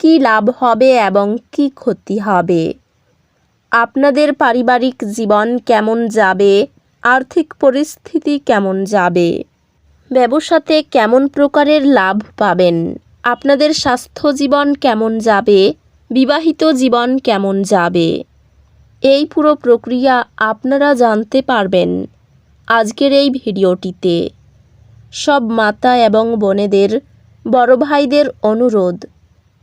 কি লাভ হবে এবং কি ক্ষতি হবে? আপনাদের পারিবারিক জীবন কেমন যাবে? আর্থিক পরিস্থিতি কেমন যাবে? ব্যবসাতে কেমন প্রকারের লাভ পাবেন? আপনাদের স্বাস্থ্য জীবন কেমন যাবে? বিবাহিত জীবন কেমন যাবে? এই পুরো প্রক্রিয়া আপনারা জানতে পারবেন আজকের এই ভিডিওটিতে। সব মাতা এবং বোনেদের, বড় ভাইদের অনুরোধ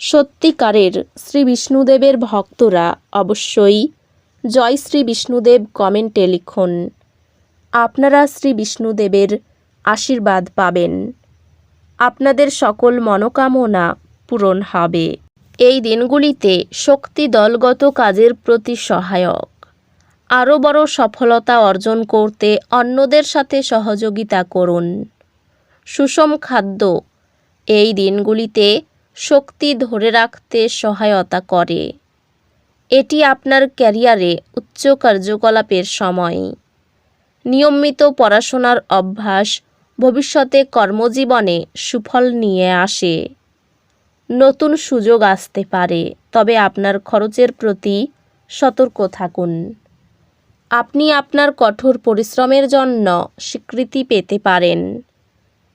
সত্যিকারের শ্রী বিষ্ণুদেবের ভক্তরা অবশ্যই জয় শ্রী বিষ্ণুদেব কমেন্টে লিখুন। আপনারা শ্রী বিষ্ণুদেবের আশীর্বাদ পাবেন। আপনাদের সকল মনোকামনা পূরণ হবে। এই দিনগুলিতে শক্তি দলগত কাজের প্রতি সহায়ক। আরও বড় সফলতা অর্জন করতে অন্যদের সাথে সহযোগিতা করুন। সুষম খাদ্য এই দিনগুলিতে শক্তি ধরে রাখতে সহায়তা করে। এটি আপনার ক্যারিয়ারে উচ্চ কার্যকলাপের সময়। নিয়মিত পড়াশোনার অভ্যাস ভবিষ্যতে কর্মজীবনে সুফল নিয়ে আসে। নতুন সুযোগ আসতে পারে, তবে আপনার খরচের প্রতি সতর্ক থাকুন। আপনি আপনার কঠোর পরিশ্রমের জন্য স্বীকৃতি পেতে পারেন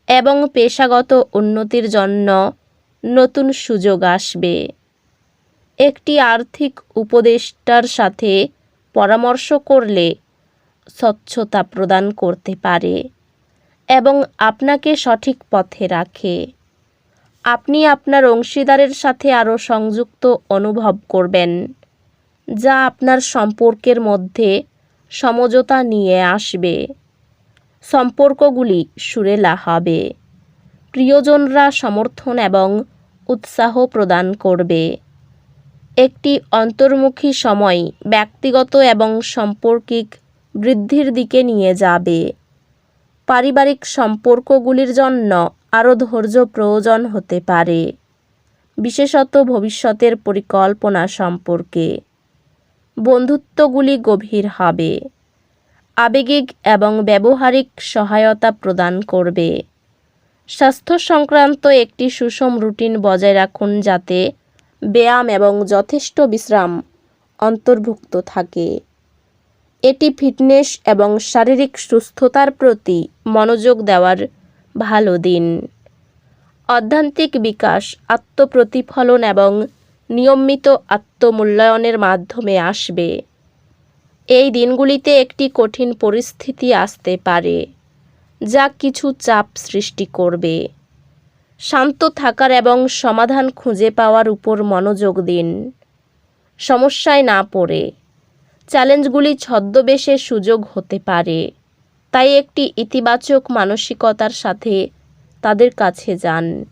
এবং পেশাগত উন্নতির জন্য নতুন সুযোগ আসবে। একটি আর্থিক উপদেষ্টার সাথে পরামর্শ করলে স্বচ্ছতা প্রদান করতে পারে এবং আপনাকে সঠিক পথে রাখে। আপনি আপনার অংশীদারের সাথে আরও সংযুক্ত অনুভব করবেন, যা আপনার সম্পর্কের মধ্যে সমঝোতা নিয়ে আসবে। সম্পর্কগুলি সুরেলা হবে। প্রিয়জনরা সমর্থন এবং উৎসাহ প্রদান করবে। একটি অন্তর্মুখী সময় ব্যক্তিগত এবং সম্পর্কিক বৃদ্ধির দিকে নিয়ে যাবে। পারিবারিক সম্পর্কগুলির জন্য আরও ধৈর্য প্রয়োজন হতে পারে। বিশেষত ভবিষ্যতের পরিকল্পনা সম্পর্কে। বন্ধুত্বগুলি গভীর হবে। আবেগিক এবং ব্যবহারিক সহায়তা প্রদান করবে। স্বাস্থ্য সংক্রান্ত একটি সুষম রুটিন বজায় রাখুন যাতে ব্যায়াম এবং যথেষ্ট বিশ্রাম অন্তর্ভুক্ত থাকে। এটি ফিটনেস এবং শারীরিক সুস্থতার প্রতি মনোযোগ দেওয়ার ভালো দিন। অধ্যান্তিক বিকাশ, আত্মপ্রতিফলন এবং নিয়মিত আত্মমূল্যায়নের মাধ্যমে আসবে। এই দিনগুলিতে একটি কঠিন পরিস্থিতি আসতে পারে। যা কিছু চাপ সৃষ্টি করবে। শান্ত থাকার এবং সমাধান খুঁজে পাওয়ার উপর মনোযোগ দিন। সমস্যায় না পড়ে। চ্যালেঞ্জগুলি ছদ্মবেশে সুযোগ হতে পারে। তাই একটি ইতিবাচক মানসিকতার সাথে তাদের কাছে যান।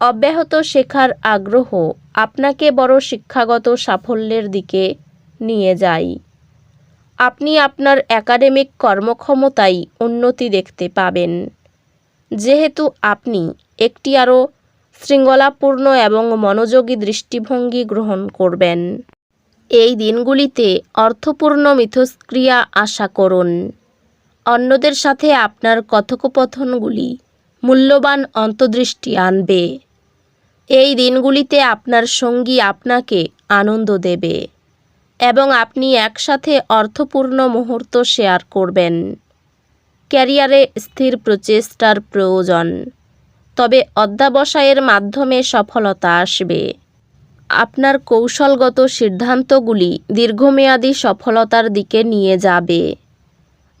অব্যাহত শেখার আগ্রহ আপনাকে বড় শিক্ষাগত সাফল্যের দিকে নিয়ে যায়। আপনি আপনার একাডেমিক কর্মক্ষমতায় উন্নতি দেখতে পাবেন। যেহেতু আপনি একটি আরও শৃঙ্খলাপূর্ণ এবং মনোযোগী দৃষ্টিভঙ্গি গ্রহণ করবেন। এই দিনগুলিতে অর্থপূর্ণ মিথস্ক্রিয়া আশা করুন। অন্যদের সাথে আপনার কথোপকথনগুলি মূল্যবান অন্তর্দৃষ্টি আনবে। এই দিনগুলিতে আপনার সঙ্গী আপনাকে আনন্দ দেবে। এবং আপনি একসাথে অর্থপূর্ণ মুহূর্ত শেয়ার করবেন। ক্যারিয়ারে স্থির প্রচেষ্টার প্রয়োজন। তবে অধ্যাবসায়ের মাধ্যমে সফলতা আসবে। আপনার কৌশলগত সিদ্ধান্তগুলি দীর্ঘমেয়াদী সফলতার দিকে নিয়ে যাবে।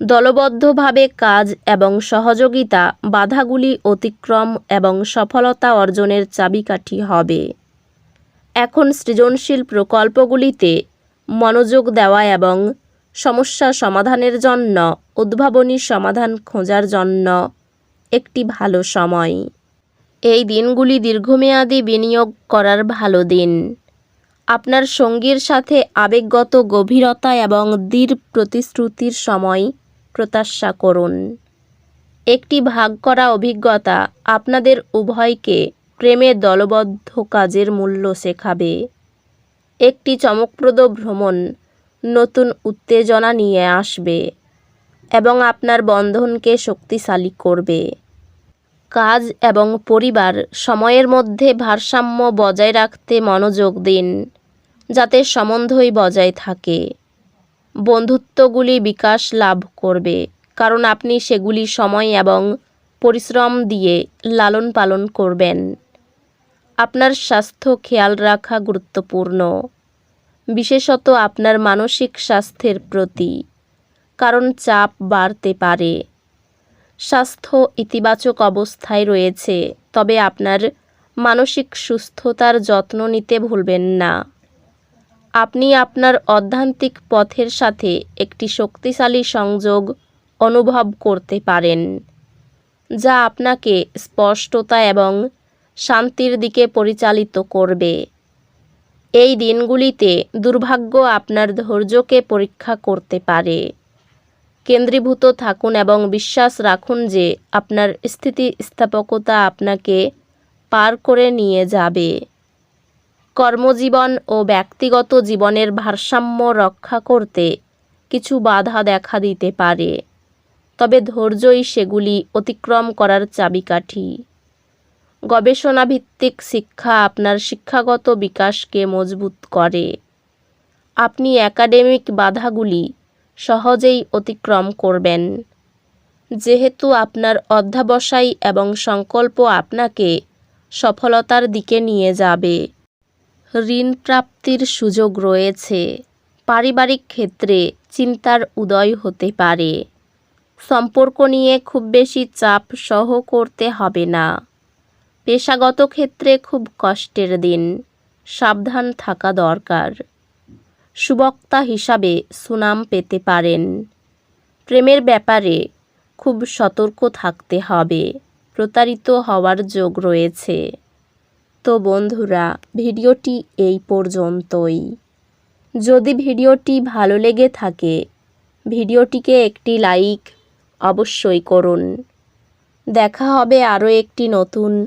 দলবদ্ধভাবে কাজ এবং সহযোগিতা বাধাগুলি অতিক্রম এবং সফলতা অর্জনের চাবিকাঠি হবে। এখন সৃজনশীল প্রকল্পগুলিতে মনোযোগ দেওয়া এবং সমস্যা সমাধানের জন্য, উদ্ভাবনী সমাধান খোঁজার জন্য একটি ভালো সময়। এই দিনগুলি দীর্ঘমেয়াদী বিনিয়োগ করার ভালো দিন। আপনার সঙ্গীর সাথে আবেগগত গভীরতা এবং দৃঢ় প্রতিশ্রুতির সময় প্রত্যাশা করুন। একটি ভাগ করা অভিজ্ঞতা আপনাদের উভয়কে প্রেমে দলবদ্ধ কাজের মূল্য শেখাবে। একটি চমকপ্রদ ভ্রমণ, নতুন উত্তেজনা নিয়ে আসবে এবং আপনার বন্ধনকে শক্তিশালী করবে। কাজ এবং পরিবার সময়ের মধ্যে ভারসাম্য বজায় রাখতে মনোযোগ দিন, যাতে সম্বন্ধই বজায় থাকে। বন্ধুত্বগুলি বিকাশ লাভ করবে, কারণ আপনি সেগুলি সময় এবং পরিশ্রম দিয়ে লালন পালন করবেন। আপনার স্বাস্থ্য খেয়াল রাখা গুরুত্বপূর্ণ। বিশেষত আপনার মানসিক স্বাস্থ্যের প্রতি, কারণ চাপ বাড়তে পারে। স্বাস্থ্য ইতিবাচক অবস্থায় রয়েছে, তবে আপনার মানসিক সুস্থতার যত্ন নিতে ভুলবেন না। আপনি আপনার অধ্যান্তিক পথের সাথে একটি শক্তিশালী সংযোগ অনুভব করতে পারেন, যা আপনাকে স্পষ্টতা এবং শান্তির দিকে পরিচালিত করবে। এই দিনগুলিতে দুর্ভাগ্য আপনার ধৈর্যকে পরীক্ষা করতে পারে। কেন্দ্রীভূত থাকুন এবং বিশ্বাস রাখুন যে আপনার স্থিতিস্থাপকতা আপনাকে পার করে নিয়ে যাবে। কর্মজীবন ও ব্যক্তিগত জীবনের ভারসাম্য রক্ষা করতে কিছু বাধা দেখা দিতে পারে। তবে ধৈর্যই সেগুলি অতিক্রম করার চাবিকাঠি। গবেষণাভিত্তিক শিক্ষা আপনার শিক্ষাগত বিকাশকে মজবুত করে। আপনি একাডেমিক বাধাগুলি সহজেই অতিক্রম করবেন। যেহেতু আপনার অধ্যাবসায় এবং সংকল্প আপনাকে সফলতার দিকে নিয়ে যাবে। ঋণ প্রাপ্তির সুযোগ রয়েছে। পারিবারিক ক্ষেত্রে চিন্তার উদয় হতে পারে। সম্পর্ক নিয়ে খুব বেশি চাপ সহ করতে হবে না। পেশাগত ক্ষেত্রে খুব কষ্টের দিন। সাবধান থাকা দরকার। সুবক্তা হিসাবে সুনাম পেতে পারেন। প্রেমের ব্যাপারে খুব সতর্ক থাকতে হবে। প্রতারিত হওয়ার যোগ রয়েছে। তো বন্ধুরা, ভিডিওটি এই পর্যন্তই। যদি ভিডিওটি ভালো লেগে থাকে, ভিডিওটিকে একটি লাইক অবশ্যই করুন। দেখা হবে আরও একটি নতুন